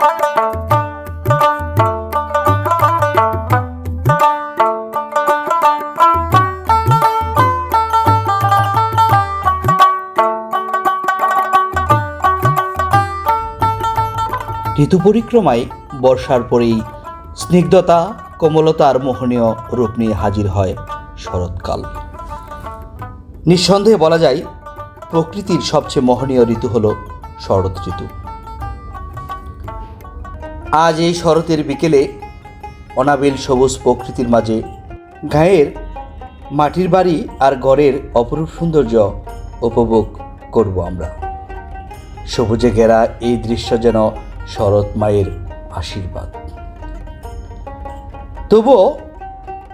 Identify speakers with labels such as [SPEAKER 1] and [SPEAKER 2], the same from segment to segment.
[SPEAKER 1] ঋতু পরিক্রমায় বর্ষার পরেই স্নিগ্ধতা কোমলতার মোহনীয় রূপ নিয়ে হাজির হয় শরৎকাল। নিঃসন্দেহে বলা যায়, প্রকৃতির সবচেয়ে মোহনীয় ঋতু হল শরৎ ঋতু। আজ এই শরতের বিকেলে অনাবিল সবুজ প্রকৃতির মাঝে গায়ের মাটির বাড়ি আর ঘরের অপরূপ সৌন্দর্য উপভোগ করব আমরা। সবুজে ঘেরা এই দৃশ্য যেন শরৎ মায়ের আশীর্বাদ। তবুও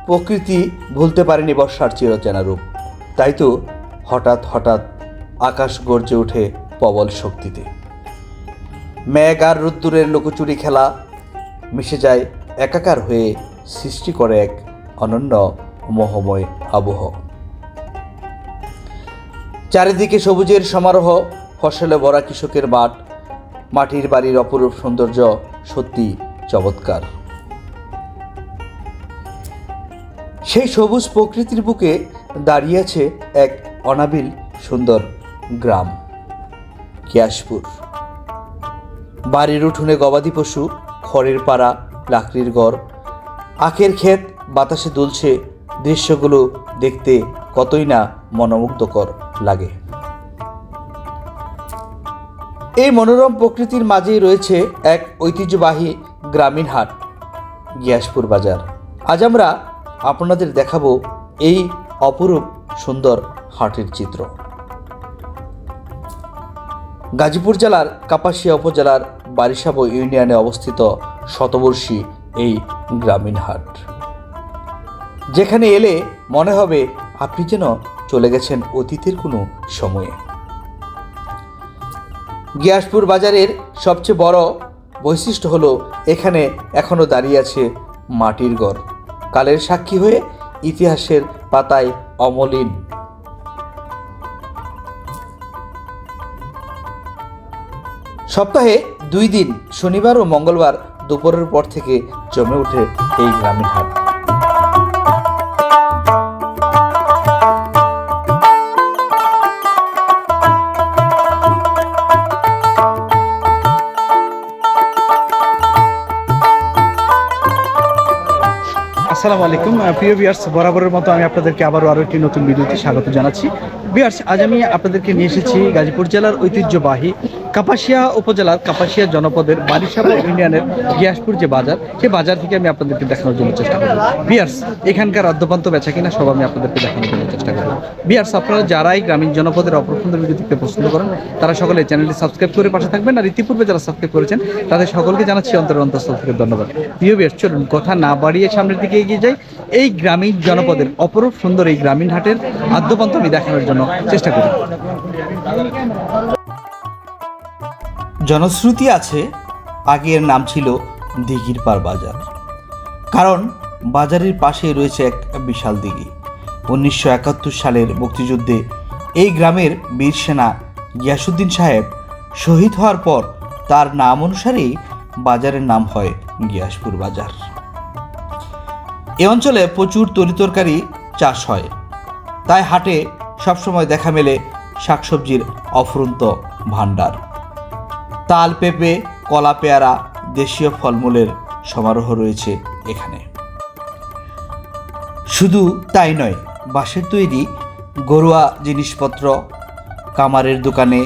[SPEAKER 1] প্রকৃতি ভুলতে পারেনি বর্ষার চিরচেনা রূপ। তাই তো হঠাৎ হঠাৎ আকাশ গর্জে ওঠে প্রবল শক্তিতে। মেঘ আর রোদ্দুরের লুকোচুরি খেলা মিশে যায় একাকার হয়ে সৃষ্টি করে এক অনন্য মোহময় আবহ। চারিদিকে সবুজের সমারোহ, ফসলে ভরা কৃষকের মাঠ, মাটির বাড়ির অপরূপ সৌন্দর্য সত্যি চমৎকার। সেই সবুজ প্রকৃতির বুকে দাঁড়িয়ে আছে এক অনাবিল সুন্দর গ্রাম কিয়াসপুর বাড়ির উঠোনে গবাদি পশু, খড়ের পাড়া, লাকড়ির ঘর। আখের ক্ষেত, বাতাসে দুলছে দৃশ্যগুলো দেখতে কতই না মনোমুগ্ধকর লাগে। এই মনোরম প্রকৃতির মাঝেই রয়েছে এক ঐতিহ্যবাহী গ্রামীণ হাট, গিয়াসপুর বাজার। আজ আমরা আপনাদের দেখাবো এই অপরূপ সুন্দর হাটের চিত্র। গাজীপুর জেলার কাপাসিয়া উপজেলার বারিসাবো ইউনিয়নে অবস্থিত শতবর্ষী এই গ্রামীণ হাট। যেখানে এলে মনে হবে আপনি যেন চলে গেছেন অতীতের কোনো সময়ে। গিয়াসপুর বাজারের সবচেয়ে বড় বৈশিষ্ট্য হলো এখানে এখনও দাঁড়িয়ে আছে মাটির ঘর কালের সাক্ষী হয়ে ইতিহাসের পাতায় অমলিন। সপ্তাহে দুই দিন, শনিবার ও মঙ্গলবার দুপুরের পর থেকে জমে ওঠে এই গ্রামীণ হাট।
[SPEAKER 2] আসসালামু আলাইকুম। প্রিয় বিয়ার্স বরাবরের মতো আমি আপনাদেরকে আবারও আরও একটি নতুন ভিডিওতে স্বাগত জানাচ্ছি। বিয়ার্স আজ আমি আপনাদেরকে নিয়ে এসেছি গাজীপুর জেলার ঐতিহ্যবাহী কাপাসিয়া উপজেলার কাপাসিয়া জনপদের বারিসাবা ইউনিয়নের গিয়াসপুর যে বাজার, সেই বাজার থেকে আমি আপনাদেরকে দেখানোর জন্য চেষ্টা করব। বিয়ার্স, এখানকার অদ্যপান্ত বেচা কিনা সব আমি আপনাদেরকে দেখানোর জন্য চেষ্টা করব। বিয়ার্স, আপনারা যারাই গ্রামীণ জনপদের অপ্রসন্ন ভিডিও দেখতে পছন্দ করেন, তারা সকলে চ্যানেলটি সাবস্ক্রাইব করে পাশে থাকবেন আর ইতিপূর্বে যারা সাবস্ক্রাইব করেছেন, তাদের সকলকে জানাচ্ছি অন্তর অন্তঃস্থল থেকে ধন্যবাদ। প্রিয় বিয়ার্স, চলুন কথা না বাড়িয়ে সামনের দিকে এগিয়ে যাই। এই গ্রামীণ জনপদের অপরূপ সুন্দর এই গ্রামীণ হাটের আদ্যপান্ত আমি দেখানোর জন্য চেষ্টা করি।
[SPEAKER 1] জনশ্রুতি আছে আগের নাম ছিল দিঘির পার বাজার। কারণ বাজারের পাশে রয়েছে এক বিশাল দিঘি। উনিশশো একাত্তর সালের মুক্তিযুদ্ধে এই গ্রামের বীর সেনা গিয়াসুদ্দিন সাহেব শহীদ হওয়ার পর তার নাম অনুসারেই বাজারের নাম হয় গিয়াসপুর বাজার। এ অঞ্চলে প্রচুর তরিতরকারি চাষ হয়। তাই হাটে সবসময় দেখা মেলে শাকসবজির অফুরন্ত ভাণ্ডার। তাল পেঁপে, কলা পেয়ারা, দেশীয় ফলমূলের সমারোহ রয়েছে এখানে। শুধু তাই নয়, বাঁশের তৈরি ঘরোয়া জিনিসপত্র, কামারের দোকানে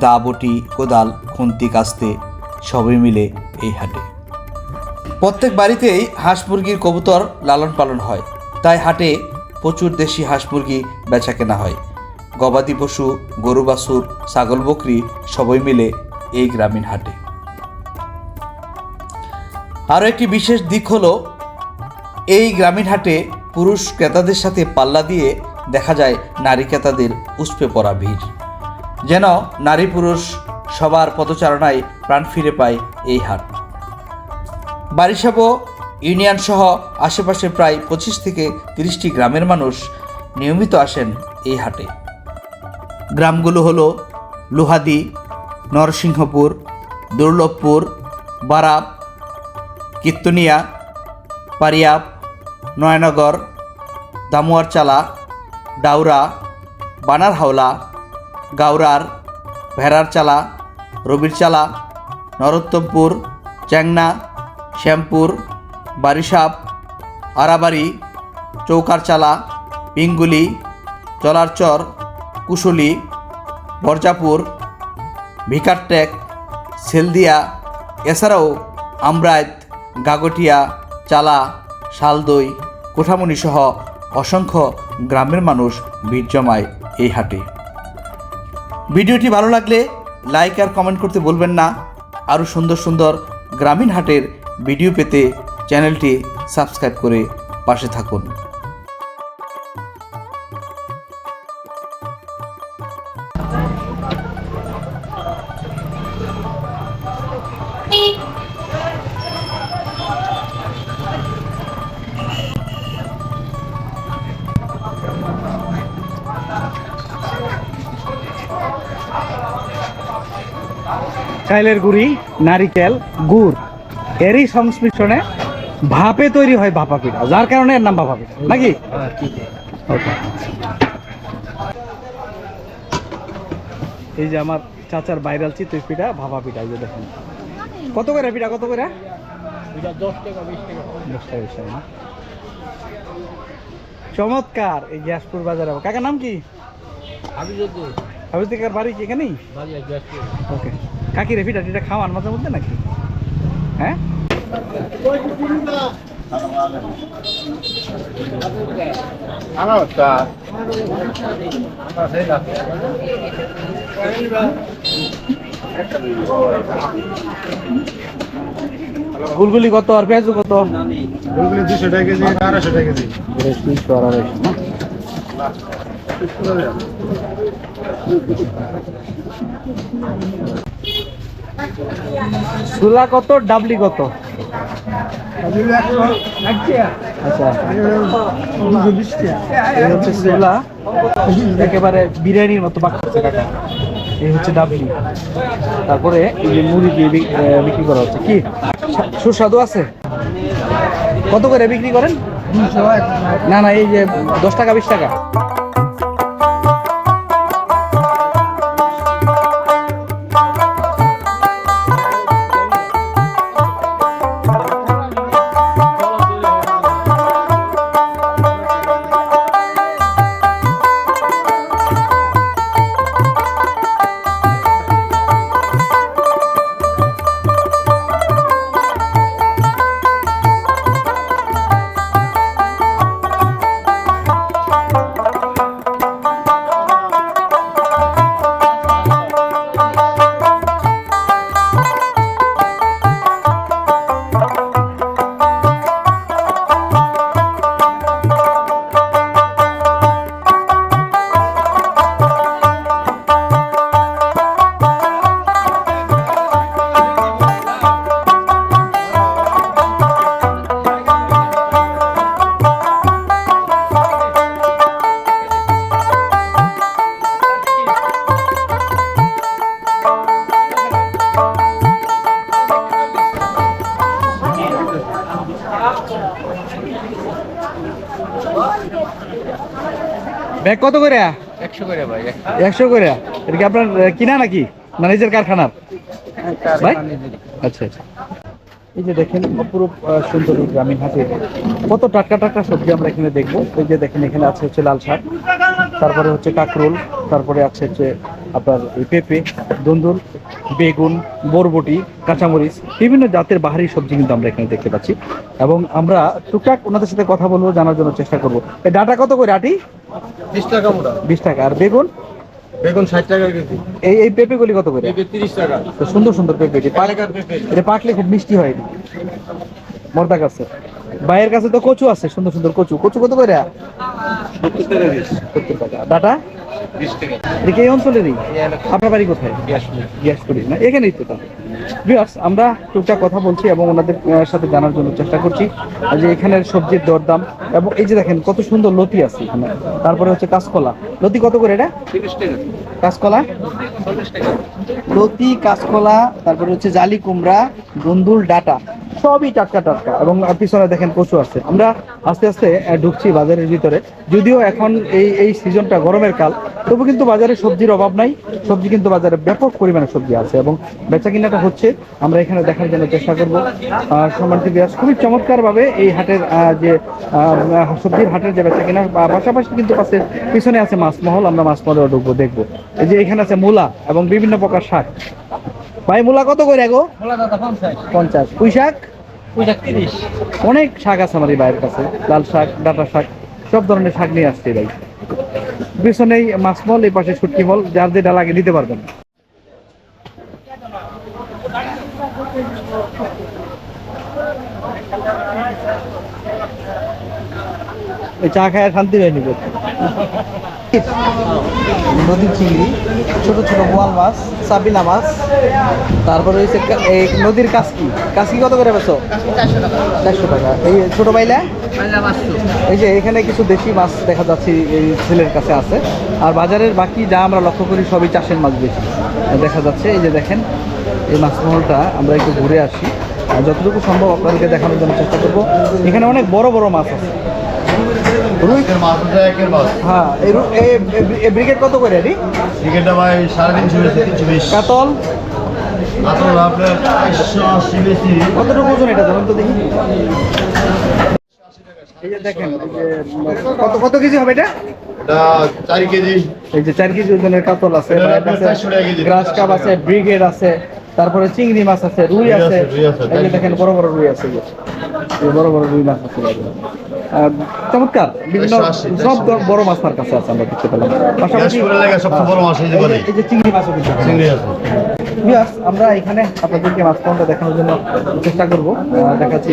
[SPEAKER 1] দা বটি কোদাল, খুন্তি কাস্তে সবই মিলে এই হাটে। প্রত্যেক বাড়িতেই হাঁস মুরগির কবুতর লালন পালন হয়। তাই হাটে প্রচুর দেশি হাঁস মুরগি বেচা কেনা হয়। গবাদি পশু, গরু, বাছুর, ছাগল, বকরি সবই মিলে এই গ্রামীণ হাটে। আরও একটি বিশেষ দিক হলো, এই গ্রামীণ হাটে পুরুষ ক্রেতাদের সাথে পাল্লা দিয়ে দেখা যায় নারী ক্রেতাদের উষ্পে পড়া ভিড়। যেন নারী পুরুষ সবার পদচারণায় প্রাণ ফিরে পায় এই হাট। বারিসাব ইউনিয়ন সহ আশেপাশে প্রায় পঁচিশ থেকে তিরিশটি গ্রামের মানুষ নিয়মিত আসেন এই হাটে। গ্রামগুলো হলো লোহাদি নরসিংহপুর, দুর্লভপুর,
[SPEAKER 3] বারাপ কীর্তনিয়া পারিয়াপ নয়নগর, দামুয়ারচালা ডাউরা বানারহাওলা গাউরার ভেড়ারচালা, রবিরচালা, নরোত্তমপুর, চ্যাংনা, শ্যামপুর বারিসাপ আরাবাড়ি, চৌকারচালা, পিঙ্গুলি, জলারচর, কুশুলি, বরজাপুর ভিকারটেক সেলদিয়া, এছাড়াও আমরাত গাগটিয়া, চালা, শালদই কোঠামণি সহ অসংখ্য গ্রামের মানুষ ভিড় জমায় এই হাটে। ভিডিওটি ভালো লাগলে লাইক আর কমেন্ট করতে বলবেন না। আরও সুন্দর সুন্দর গ্রামীণ হাটের ভিডিও পেতে চ্যানেলটি সাবস্ক্রাইব করে পাশে থাকুন।
[SPEAKER 1] চাইলের গুড়ি নারিকেল গুড়। এরই সংমিশ্রণে ভাপে তৈরি হয় ভাপা পিঠা যার কারণে এর নাম ভাপা পিঠা নাকি. এই যে আমার চাচার ভাইরাল চিতই পিঠা ভাপা পিঠা এই যে দেখেন। কত করে পিঠা কত করে? চমৎকার এই গ্যাসপুর বাজারে। কাকার নাম কি? হাবিজ বাড়ি কি এখানেই? ওকে কাকি রে পিঠা টিটা খাওয়ান মাঝে মধ্যে নাকি? হ্যাঁ? গুলগুলি কত আর পেঁয়াজু কত?
[SPEAKER 4] গুলগুলি দুশো টাকা কেজি আড়াইশো টাকা কেজি।
[SPEAKER 1] তিনশো আড়াইশো না সুলা কত, ডাবলি কত? আচ্ছা। একেবারে বিরিয়ানির মতো পাকাচ্ছে কাকা। এই হচ্ছে ডাবলি। তারপরে এই যে মুড়ি দিয়ে বিক- বিক্রি করা হচ্ছে। কি? সুস্বাদু আছে? কত করে বিক্রি করেন? না না, এই যে দশ টাকা, বিশ টাকা। ব্যাগ কত করে?
[SPEAKER 4] একশো করে ভাই
[SPEAKER 1] একশো। করে। এটা কি আপনার কিনা নাকি? না নিজের কারখানার? ভাই? আচ্ছা আচ্ছা। এই যে দেখেন অপরূপ সুন্দর গ্রামীণ হাটে কত টাটকা টাটকা সবজি আমরা এখানে দেখব। এই যে দেখেন এখানে আছে হচ্ছে লাল শাক তারপরে হচ্ছে কাকরোল তারপরে আছে হচ্ছে আপনার পেঁপে দুন্দুল বেগুন বরবটি কাঁচামরিচ বিভিন্ন জাতের বাহারি সবজি কিন্তু আমরা এখানে দেখতে পাচ্ছি। এবং আমরা টুকটাক ওনাদের সাথে কথা বলব জানার জন্য চেষ্টা করব। এই ডাটা কত করে আটি?
[SPEAKER 4] বিশ টাকা মোটা।
[SPEAKER 1] বিশ টাকা। আর বেগুন?
[SPEAKER 4] বেগুন ষাট টাকা কেজি।
[SPEAKER 1] এই এই পেঁপেগুলি কত করে?
[SPEAKER 4] তিরিশ টাকা।
[SPEAKER 1] সুন্দর সুন্দর পেঁপে। এটি পাকলে খুব মিষ্টি হয়। মর্দা কাছে বাইয়ের কাছে তো কচু আছে সুন্দর সুন্দর কচু। কচু কত করে?
[SPEAKER 4] সত্তর টাকা
[SPEAKER 1] ডাটা এই অঞ্চলেরই? আপনার বাড়ি কোথায়? গ্যাস করি না এখানেই তো ভিউয়ার্স আমরা টুকটাক কথা বলছি এবং ওনাদের সাথে জানার জন্য চেষ্টা করছি। যে এখানের সবজির দরদাম এবং এই যে দেখেন কত সুন্দর লতি আছে এখানে। তারপরে হচ্ছে কাঁচকলা। লতি কত করে এটা? কাঁচকলা? লতি কাঁচকলা তারপরে হচ্ছে জালি কুমড়া দুন্দুল ডাটা। সবই টাটকা টাটকা এবং পিছনে দেখেন কচু আছে। আমরা আস্তে আস্তে ঢুকছি বাজারের ভিতরে। যদিও এখন এই এই সিজনটা গরমের কাল, তবু কিন্তু বাজারে সবজির অভাব নাই। সবজি কিন্তু বাজারে ব্যাপক পরিমাণে সবজি আছে এবং বেচা কিনাটা হচ্ছে, আমরা এখানে দেখার জন্য চেষ্টা করব। সম্মানিত বিয়াস খুবই চমৎকার ভাবে এই হাটের যে সবজির হাটের যে বেচা কিনা পাশাপাশি কিন্তু পাশে পিছনে আছে মাছ মহল আমরা মাছ মহলেও ঢুকবো, দেখব। এই যে এখানে আছে মূলা এবং বিভিন্ন প্রকার শাক। ভাই মূলা কত করে গো? পঞ্চাশ। পুঁই শাক? অনেক শাক আছে আমার এই ভাইয়ের কাছে। লাল শাক ডাটা শাক সব ধরনের শাক নিয়ে আসছে ভাই। পিছনেই মাছমল এই পাশে শুটকি মল যার যেটা লাগে নিতে পারবেন। এই চা খায় শান্তি হয়ে নিবে
[SPEAKER 5] নদীর চিংড়ি, ছোট ছোট বোয়াল মাছ, সাবিনা মাছ। তারপরে কা- এই নদীর কাসকি। কাসকি কত করে বেছো চারশো টাকা। এই ছোট বাইলা এই যে এখানে কিছু দেশি মাছ দেখা যাচ্ছে এই ছেলের কাছে আছে। আর বাজারের বাকি যা আমরা লক্ষ্য করি সবই চাষের মাছ বেশি। দেখা যাচ্ছে, এই যে দেখেন, এই মাছমহলটা আমরা একটু ঘুরে আসি। আর যতটুকু সম্ভব আপনাদেরকে দেখানোর জন্য চেষ্টা করব। এখানে অনেক বড় বড় মাছ আছে রুই
[SPEAKER 4] একের মাছ ওটা একের মাছ
[SPEAKER 5] হ্যাঁ এই ব্রিগেড কত করে এটি?
[SPEAKER 4] ভাই সাড়ে তিনশো তিনশো বিশ।
[SPEAKER 5] কাতল?
[SPEAKER 4] আপনার একশো আশি বেশি।
[SPEAKER 5] কতটুকু ওজন এটা ধরুন তো দেখি।
[SPEAKER 1] এই যে দেখেন কত কত কেজি হবে এটা?
[SPEAKER 4] এটা চারি কেজি।
[SPEAKER 1] এই যে চার কেজি ওজনের কাতল আছে গ্রাস কাপ আছে ব্রিগেড আছে। তারপরে চিংড়ি মাছ আছে রুই আছে। এই দেখেন বড় বড় রুই আছে। বড় বড় রুই মাছ আছে। চমৎকার বিভিন্ন সব বড় মাছ তার কাছে আছে আমরা দেখতে পেলাম। পাশাপাশি
[SPEAKER 4] এই যে
[SPEAKER 1] চিংড়ি মাছও কিন্তু আছে।
[SPEAKER 4] চিংড়ি আছে।
[SPEAKER 1] আমরা এখানে আপনাদেরকে মাছ পাউন্ডটা দেখানোর জন্য চেষ্টা করব। দেখাচ্ছি।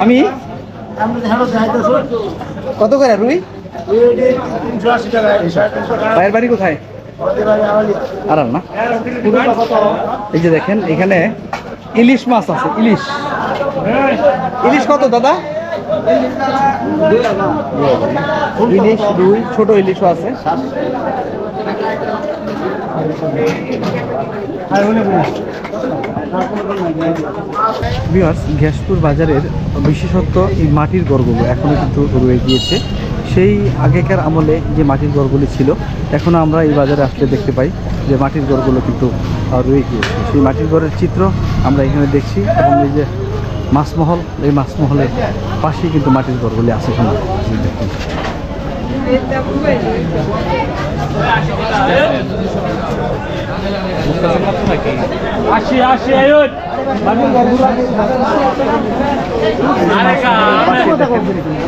[SPEAKER 1] আমি? কত করে রুই? ভাইয়ের বাড়ি কোথায়? আরাম না? এই যে দেখেন, এখানে ইলিশ মাছ আছে, ইলিশ। ইলিশ কত দাদা? ইলিশ রুই ছোট ইলিশও আছে। ভিউয়ার্স গ্যাসপুর বাজারের বিশেষত্ব এই মাটির গড়গুলো এখনও কিন্তু রয়ে গিয়েছে। সেই আগেকার আমলে যে মাটির গড়গুলি ছিল, এখন আমরা এই বাজারে আসলে দেখতে পাই যে মাটির গড়গুলো কিন্তু রয়ে গিয়েছে। সেই মাটির গড়ের চিত্র আমরা এখানে দেখছি এবং এই যে মাছমহল, এই মাছমহলের পাশেই কিন্তু মাটির গড়গুলি আছে এখানে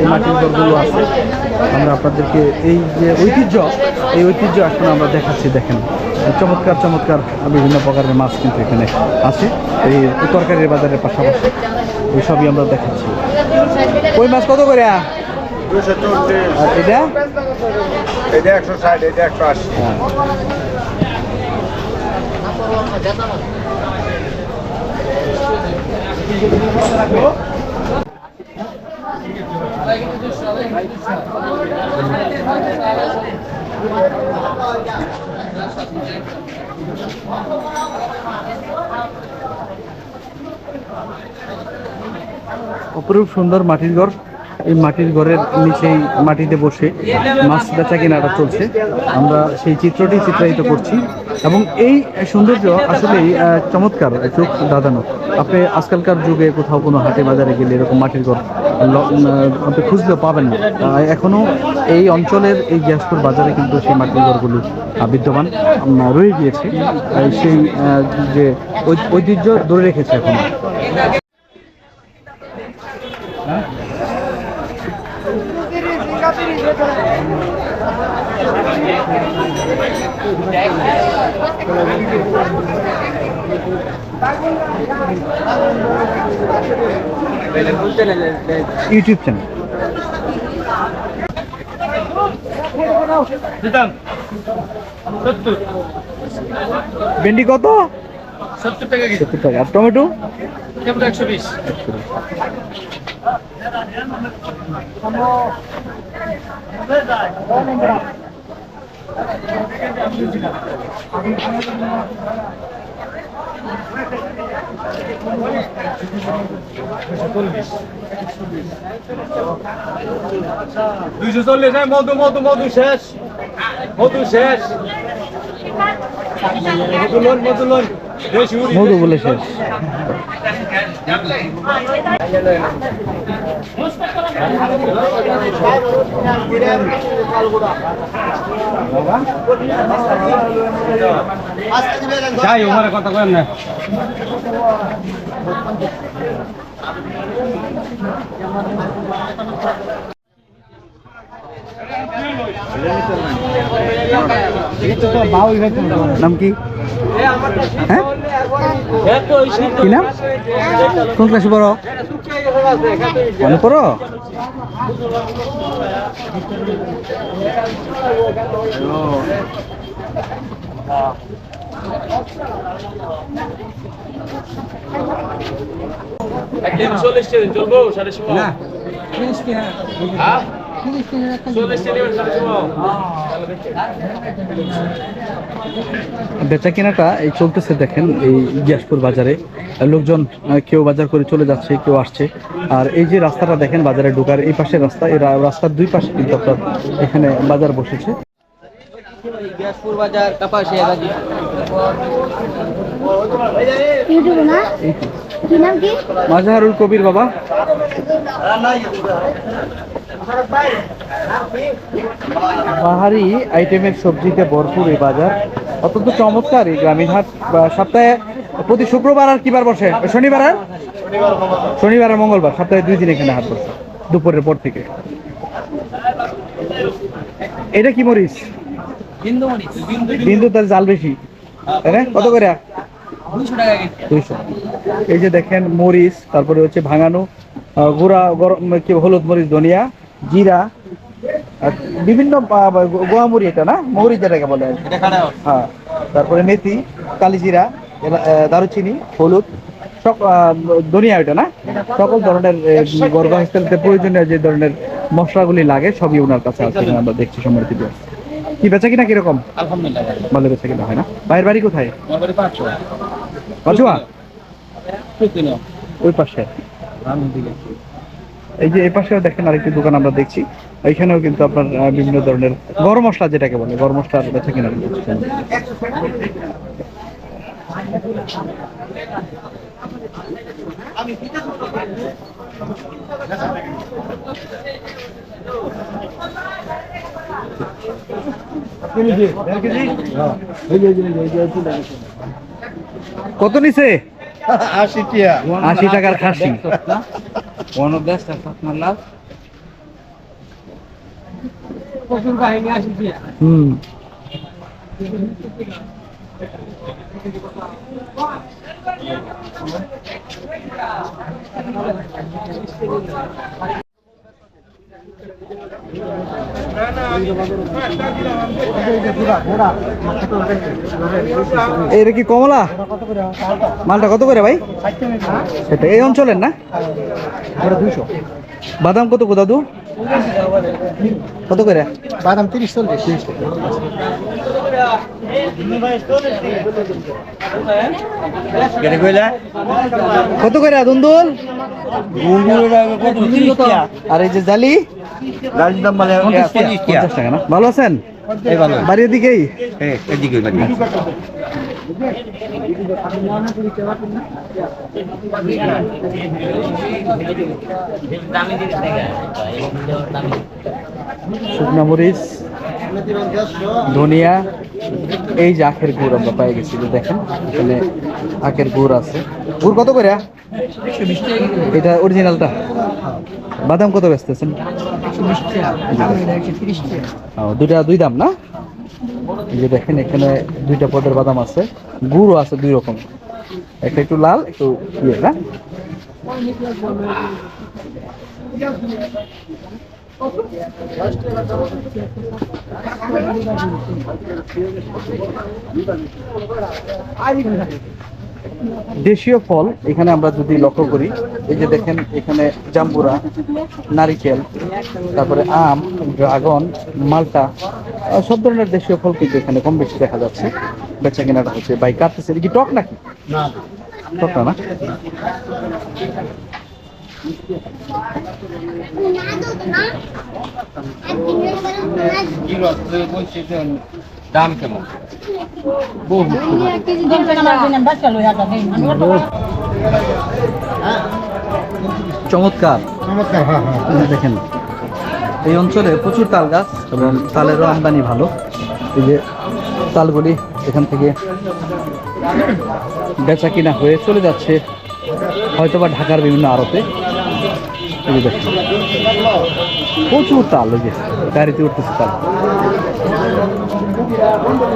[SPEAKER 1] এই মাটির ঘরগুলো আছে আমরা আপনাদেরকে এই যে ঐতিহ্য এই ঐতিহ্য এখন আমরা দেখাচ্ছি দেখেন। চমৎকার চমৎকার বিভিন্ন প্রকারের মাছ কিন্তু এখানে আছে। এই তরকারির বাজারের পাশাপাশি এই সবই আমরা দেখাচ্ছি। ওই মাছ কত করে? আর এটা?
[SPEAKER 4] এটা একশো ষাট এটা একশো আশি
[SPEAKER 1] হ্যাঁ। অপরূপ সুন্দর মাটির ঘর এই মাটির ঘরের নিচেই মাটিতে বসে মাছ বেচা কেনাটা চলছে। আমরা সেই চিত্রটি চিত্রায়িত করছি। এবং এই সৌন্দর্য আসলেই চমৎকার চোখ দাদানো আপনি আজকালকার যুগে কোথাও কোনো হাটে বাজারে গেলে এরকম মাটির ঘর আপনি খুঁজলেও পাবেন না। আহ, এখনও এই অঞ্চলের এই গ্যাসপুর বাজারে কিন্তু সেই মাটির ঘরগুলি বিদ্যমান রয়ে গিয়েছে। সেই যে ঐতিহ্য ধরে রেখেছে এখনও। YouTube channel. ভেন্ডি কত?
[SPEAKER 6] সত্তর টাকা
[SPEAKER 1] সত্তর টাকা। আর টমেটো?
[SPEAKER 6] একশো বিশ। দুইশো চল্লিশ হ্যাঁ মধু মধু মধু শেষ। মধু শেষ। মধু লোন মধু লোন।
[SPEAKER 1] মধু বলে শেষ।
[SPEAKER 6] যাই ওখানে কথা কেন না
[SPEAKER 1] নাম কি কি নাম কোন ক্লাসে পড়ো মনে পড়ো
[SPEAKER 6] একদিন চল্লিশ চলবো সাড়ে ষোলো
[SPEAKER 1] বেচা কেনাটা এই চলতেছে দেখেন এই গিয়াসপুর বাজারে। লোকজন আহ, কেউ বাজার করে চলে যাচ্ছে কেউ আসছে। আর এই যে রাস্তাটা দেখেন বাজারে ঢোকার এই পাশের রাস্তা এই রাস্তার দুই পাশে কিন্তু আপনার এখানে বাজার বসেছে।
[SPEAKER 5] গ্যাসপুর বাজার কাপাসিয়া গাজী
[SPEAKER 7] ইউটিউবে না কি নাম কি?
[SPEAKER 1] মাজাহারুল কবির বাবা। বাহারি আইটেমের সবজিতে ভরপুর এই বাজার। অত্যন্ত চমৎকার এই গ্রামীণ হাট। সপ্তাহে প্রতি শুক্রবার আর কিবার বসে? শনিবার আর? শনিবার আর মঙ্গলবার। সপ্তাহে দুই দিন এখানে হাট বসে দুপুরের পর থেকে। এটা কি মরিচ?
[SPEAKER 5] বিন্দু
[SPEAKER 1] তার জাল বেশি তাই না? কত করে? দুইশো এই যে দেখেন মরিচ তারপরে হচ্ছে ভাঙানো গুঁড়া গরম কি হলুদ মরিচ ধনিয়া। জিরা বিভিন্ন আহ, গো- গোয়া মুড়ি এটা না? মৌরি যেটাকে বলে হ্যাঁ তারপরে মেথি কালিজিরা দারুচিনি হলুদ ধনিয়া এটা না? সকল ধরনের গর্ভাস্থলিতে প্রয়োজনীয় যে ধরনের মশলাগুলি লাগে সবই ওনার কাছে আছে আমরা দেখছি সম্মানিত। কি বেচা কিনা কীরকম?
[SPEAKER 5] আলহামদুলিল্লাহ।
[SPEAKER 1] ভালো বেচা কিনা হয় না? বাইরের বাড়ি কোথায়? পাচুয়া। ওই পাশে। এই যে এই পাশেও দেখেন আরেকটি দোকান আমরা দেখছি। এখানেও কিন্তু আপনার বিভিন্ন ধরনের গরম মশলা যেটাকে বলে গরম মশলার বেচা কিনা। কত নিছে?
[SPEAKER 4] আশি টিয়া
[SPEAKER 1] আশি টাকার খাসি
[SPEAKER 5] প্রচুর কাহিনী আসি
[SPEAKER 1] হুম এটা কি কমলা? মালটা কত করে ভাই? সেটা এই অঞ্চলের না? দুশো বাদাম কত কো দাদু? কত করে?
[SPEAKER 4] বাদাম তিরিশ চল্লিশ।
[SPEAKER 1] কত করে দুন্দুল আর এই যে জালি?
[SPEAKER 4] গাড়ির দাম মানে পঞ্চাশ টাকা।
[SPEAKER 1] না? ভালো আছেন? বাড়ির দিকেই
[SPEAKER 4] হ্যাঁ এদিকে বাড়ি।
[SPEAKER 1] শুকনা মরিচ ধনিয়া এই যে আখের গুড় আমরা পাই গেছি দেখেন এখানে আখের গুড় আছে। গুড় কত করে? এটা অরিজিনালটা বাদাম কত বেচতেছেন? দুইটা দুই দাম না? যে দেখেন, এখানে দুইটা পদের বাদাম আছে। গুড়ও আছে দুই রকম। একটা একটু লাল, একটু ইয়ে না? দেশীয় ফল এখানে আমরা যদি লক্ষ্য করি এই যে দেখেন এখানে জাম্বুরা নারিকেল তারপরে আম ড্রাগন মালটা সব ধরনের দেশীয় ফল কিন্তু এখানে কম বেশি দেখা যাচ্ছে। বেচা কেনাটা হচ্ছে বাই কাটতেছে এটা কি টক নাকি? টক না না?
[SPEAKER 7] দাম কেমন?
[SPEAKER 1] চমৎকার। এই যে দেখেন এই অঞ্চলে প্রচুর তাল গাছ এবং তালেরও আমদানি ভালো। এই যে তালগুলি এখান থেকে বেচা কিনা হয়ে চলে যাচ্ছে হয়তোবা ঢাকার বিভিন্ন আড়তে। এই যে প্রচুর তাল এই যে গাড়িতে উঠতেছে তাল।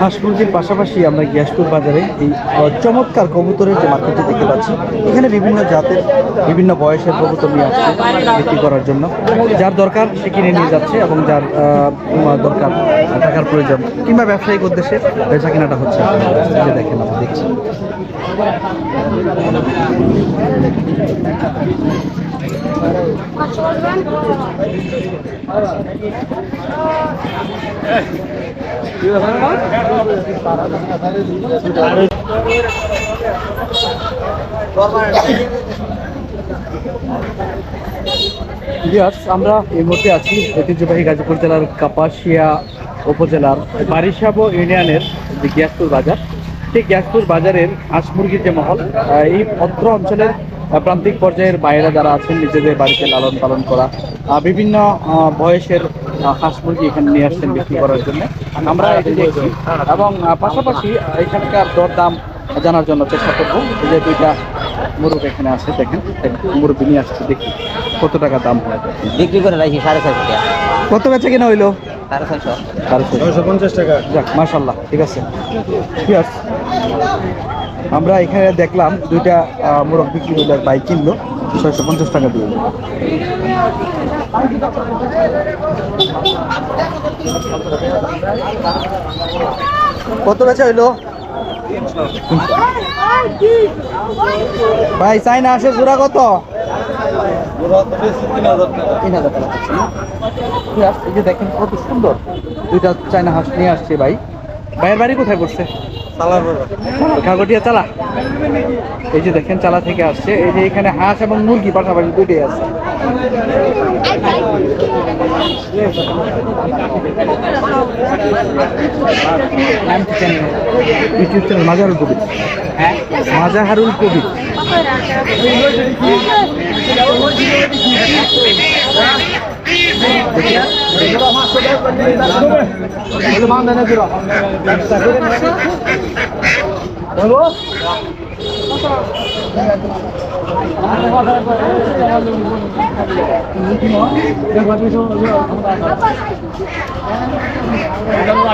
[SPEAKER 1] হাঁস মুরগির পাশাপাশি আমরা গ্যাসপুর বাজারে এই চমৎকার কবুতরের যে মার্কেটটি দেখতে পাচ্ছি, এখানে বিভিন্ন জাতের, বিভিন্ন বয়সের কবুতর নিয়ে আসছে বিক্রি করার জন্য। যার দরকার সে কিনে নিয়ে যাচ্ছে এবং যার দরকার টাকার প্রয়োজন কিংবা ব্যবসায়িক উদ্দেশ্যে বেচা কেনাটা হচ্ছে। যে দেখেন দেখছি। আমরা এই মুহূর্তে আছি ঐতিহ্যবাহী গাজীপুর জেলার কাপাসিয়া উপজেলার বারিশাবো ইউনিয়নের যে গ্যাসপুর বাজার, সেই গ্যাসপুর বাজারের হাঁস মুরগির যে মহল এই অত্র অঞ্চলের প্রান্তিক পর্যায়ের বাইরে যারা আছেন নিজেদের বাড়িতে লালন পালন করা বিভিন্ন বয়সের হাঁস মুরগি এখানে নিয়ে আসছেন বিক্রি করার জন্য। আমরা এটি দেখছি এবং পাশাপাশি এখানকার দরদাম জানার জন্য চেষ্টা করব। যে দুইটা মুরগ এখানে আছে দেখেন মুরগি নিয়ে আসছে দেখি কত টাকা দাম হয়।
[SPEAKER 8] বিক্রি করে রাখি সাড়ে ছয়শো টাকা।
[SPEAKER 1] কত বেচে কিনা হইল?
[SPEAKER 8] সাড়ে ছয়শো।
[SPEAKER 1] ছয়শো। পঞ্চাশ টাকা। যাক মার্শাল্লাহ ঠিক আছে। ঠিক আছে আমরা এখানে দেখলাম দুইটা মোরগ বিক্রি হইল এক বাইক কিনলো, ছয়শো পঞ্চাশ টাকা দিয়ে। কত বেচা হইল? ভাই চাই না আসে জোড়া কত? দেখেন কত সুন্দর। দুইটা চায়না হাঁস নিয়ে আসছে ভাই। ভাইয়ের বাড়ি কোথায় পড়ছে? খাগটিয়া চালা? এই যে দেখেন চালা থেকে আসছে। এই যে এখানে হাঁস এবং মুরগি পাশাপাশি দুইটাই আছে। YouTube channel Mazharul Kabir. Mazaharul Kabir.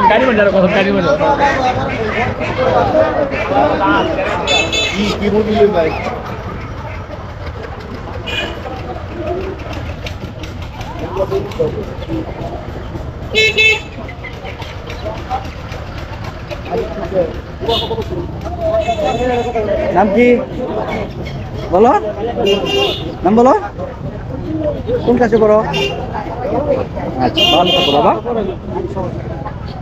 [SPEAKER 6] গাড়ি বাজার কত গাড়ি বাজার
[SPEAKER 4] কি কি বললেন ভাই
[SPEAKER 1] নাম কি? বলো। নাম বলো। কোন কাছে করো আচ্ছা বাবা।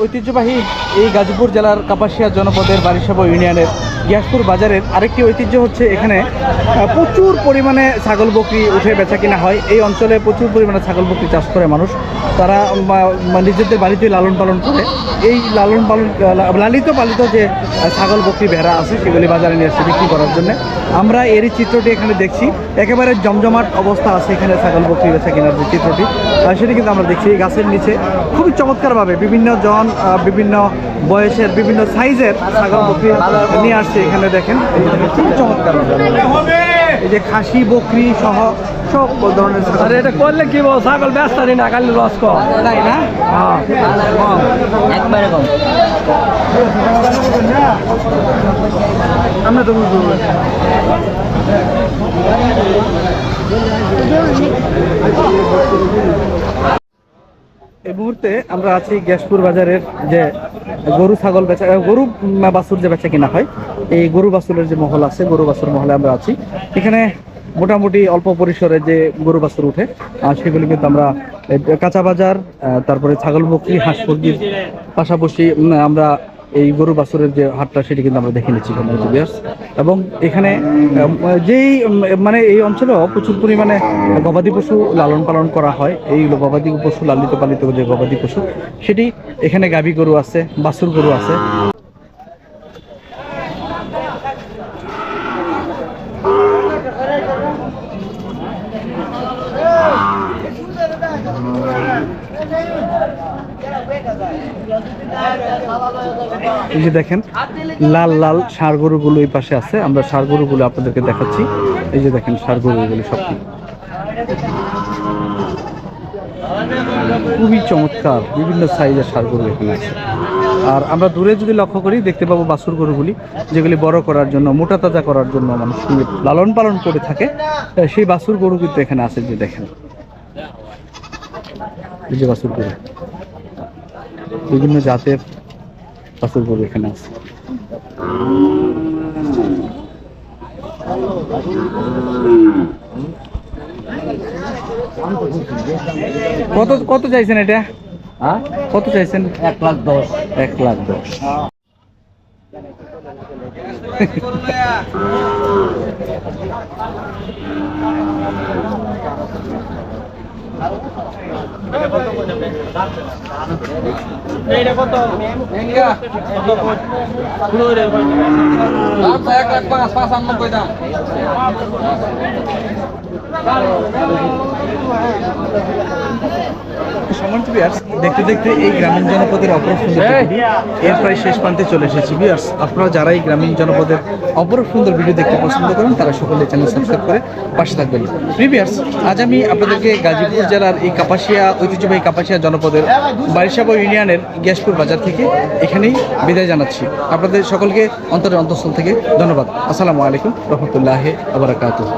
[SPEAKER 1] ঐতিহ্যবাহী এই গাজীপুর জেলার কাপাসিয়া জনপদের বারিসাবো ইউনিয়নের গিয়াসপুর বাজারের আরেকটি ঐতিহ্য হচ্ছে এখানে প্রচুর পরিমাণে ছাগল বকরি উঠে বেচা কিনা হয়। এই অঞ্চলে প্রচুর পরিমাণে ছাগল বকরি চাষ করে মানুষ। তারা নিজেদের বাড়িতে লালন পালন করে। এই লালন পালন লালিত পালিত যে ছাগল বকরি ভেড়া আছে, সেগুলি বাজারে নিয়ে আসছে বিক্রি করার জন্য। আমরা এরই চিত্রটি এখানে দেখছি। একেবারে জমজমাট অবস্থা আছে এখানে ছাগল বকরি বেচা কেনার যে চিত্রটি। সেটি কিন্তু আমরা দেখছি এই গাছের নিচে। খুবই চমৎকারভাবে বিভিন্ন জন বিভিন্ন বয়সের, বিভিন্ন সাইজের ছাগল বকরি নিয়ে আসছে এখানে দেখেন এই যে খুবই চমৎকার এই যে খাসি বকরি সহ সব ধরনের
[SPEAKER 6] আরে এটা করলে কি বল? ছাগল ব্যস্ত না কালি লস কর
[SPEAKER 1] তাই না?
[SPEAKER 8] একবারে কম।
[SPEAKER 1] আমরা তো বুঝব। এই মুহূর্তে আমরা আছি গ্যাসপুর বাজারের যে গরু, ছাগল বেচা গরু বাছুর যে বেচা কিনা হয়, এই গরু বাছুরের যে মহল আছে, গরু বাছুর মহলে আমরা আছি। এখানে মোটামুটি অল্প পরিসরে যে গরু বাছুর উঠে সেগুলি কিন্তু আমরা কাঁচা বাজার তারপরে ছাগল বকরি হাঁস মুরগির পাশাপাশি আমরা এই গরু বাছুরের যে হাটটা, সেটি কিন্তু আমরা দেখে নিচ্ছি এবং এখানে যেই মানে এই অঞ্চলে প্রচুর পরিমাণে গবাদি পশু লালন পালন করা হয়। এই গবাদি পশু, লালিত পালিত যে গবাদি পশু, সেটি এখানে গাভী গরু আছে, বাছুর গরু আছে। এই যে দেখেন, লাল লাল ষাঁড় গরুগুলো এই পাশে আছে। আমরা ষাঁড় গরুগুলো আপনাদেরকে দেখাচ্ছি। এই যে দেখেন ষাঁড় গরুগুলো সব খুবই চমৎকার, বিভিন্ন সাইজের ষাঁড় গরু এখানে আছে। আর আমরা দূরে যদি লক্ষ্য করি, দেখতে পাবো বাছুর গরুগুলি, যেগুলি বড় করার জন্য, মোটা তাজা করার জন্য মানুষ লালন পালন করে থাকে। সেই বাছুর গরু কিন্তু এখানে আছে যে দেখেন। এই যে বাছুর গরু। বিভিন্ন জাতের রাসুলপুর এখানে আছে। কত কত চাইছেন এটা? হ্যাঁ? কত চাইছেন?
[SPEAKER 8] এক লাখ দশ।
[SPEAKER 1] এক লাখ দশ। এক লাখ পাঁচ পাঁচানব্বই দাম। দেখতে দেখতে এই গ্রামীণ জনপদের অপর সুন্দর এর প্রায় শেষ প্রান্তে চলে এসেছি। বিয়ার্স আপনারা যারা এই গ্রামীণ জনপদের অপর সুন্দর ভিডিও দেখতে পছন্দ করেন, তারা সকলে চ্যানেল সাবস্ক্রাইব করে পাশে থাকবেন। প্রিভিয়ার্স আজ আমি আপনাদেরকে গাজীপুর জেলার এই কাপাসিয়া, ঐতিহ্যবাহী কাপাসিয়া জনপদের বারিশাবো ইউনিয়নের গ্যাসপুর বাজার থেকে এখানেই বিদায় জানাচ্ছি। আপনাদের সকলকে অন্তরের অন্তঃস্থল থেকে ধন্যবাদ। আসসালামু আলাইকুম রহমতুল্লাহ আবরাকাতুহ